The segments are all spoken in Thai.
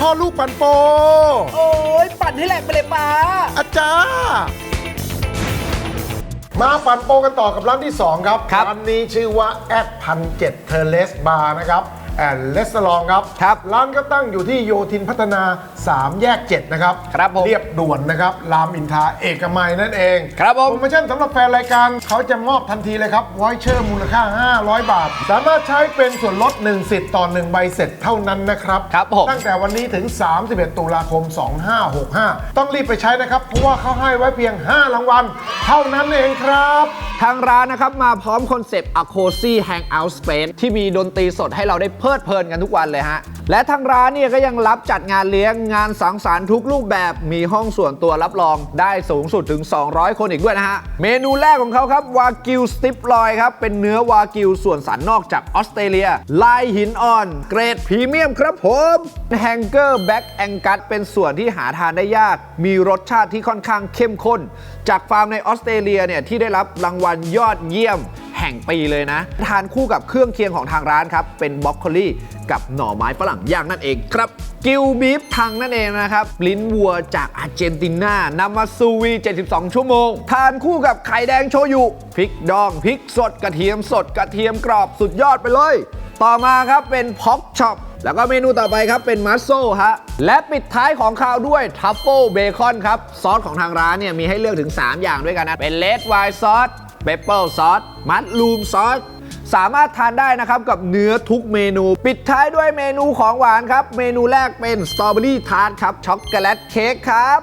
พ่อลูกปันโป โอ้ยปั่นให้แหลกไปเลยป้า อาจารย์มาปั่นโปกันต่อกับร้านที่ 2 ครับครับร้านนี้ชื่อว่าแอดพันเจ็ดเทเลสบาร์นะครับ แอนเลสลองครับครับร้านก็ตั้งอยู่ที่โยธินพัฒนา 3 แยก 7 นะครับครับผมเรียบด่วนนะครับรามอินทราเอกมัยนั่นเอง ครับผมโปรโมชั่นสำหรับแฟนรายการเขาจะมอบทันทีเลยครับวอยเชอร์มูลค่า 500 บาท สามารถใช้เป็นส่วนลด 1 สิทธิ์ต่อ 1 ใบเสร็จเท่านั้นนะครับครับผมตั้งแต่วันนี้ถึง 31 ตุลาคม 2565 ต้องรีบไปใช้นะครับ เพราะว่าเขาให้ไว้เพียง 5 รางวัลเท่านั้นเองครับ ทางร้านนะครับมาพร้อมคอนเซปต์ A Cozy Hangout Space ที่มีดนตรีสดให้เราได้เพลิดเพลินกันทุกวันเลยฮะ และทางร้านเนี่ยก็ยังรับจัดงานเลี้ยงงานสังสรรค์ทุกรูปแบบมีห้องส่วนตัวรับรองได้สูงสุดถึง 200 คนอีกด้วยนะฮะ เมนูแรกของเขาครับ วากิวสติปลอยครับ เป็นเนื้อวากิวส่วนสันนอกจากออสเตรเลีย ลายหินอ่อน เกรดพรีเมียมครับผมแฮงเกอร์แบ็กแองกัสเป็นส่วนที่หาทานได้ยาก มีรสชาติที่ค่อนข้างเข้มข้น จากฟาร์มในออสเตรเลียเนี่ยที่ได้รับรางวัลยอดเยี่ยมแห่งปีเลยนะ ทานคู่กับเครื่องเคียงของทางร้านครับ เป็นบล็อกโคลี่กับหน่อไม้ฝรั่งย่างนั่นเองครับ กิลบีฟทังนั่นเองนะครับ ลิ้นวัวจากอาร์เจนตินานำมาซูวี 72 ชั่วโมง ทานคู่กับไข่แดงโชยุพริกดองพริกสดกระเทียมสดกระเทียมกรอบสุดยอดไปเลย ต่อมาครับเป็นพ็อกช็อปแล้วก็เมนูต่อไปครับเป็นมัสโซฮะ และปิดท้ายของคาวด้วยทัฟเฟิลเบคอนครับ ซอสของทางร้านเนี่ยมีให้เลือกถึง 3 อย่างด้วยกันนะ เป็นเลดไวน์ซอส เปปเปอร์ซอสมัดลูมซอสสามารถทานได้นะครับกับเนื้อทุกเมนู ปิดท้ายด้วยเมนูของหวานครับ เมนูแรกเป็นสตรอเบอรี่ทาร์ตครับช็อกโกแลตเค้กครับ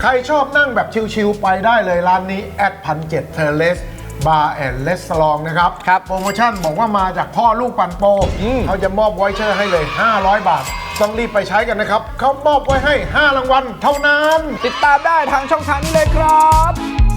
ใครชอบนั่งแบบชิลๆไปได้เลยร้านนี้แอดพันเจ็ดเทเลสบาร์แอนด์เลสลองนะครับครับโปรโมชั่นบอกว่ามาจากพ่อลูกปันโปอืมเขาจะมอบไวเชอร์ให้เลย 500 บาท ต้องรีบไปใช้กันนะครับ เขามอบไว้ให้ 5 รางวัลเท่านั้น ติดตามได้ทางช่องทางนี้เลยครับ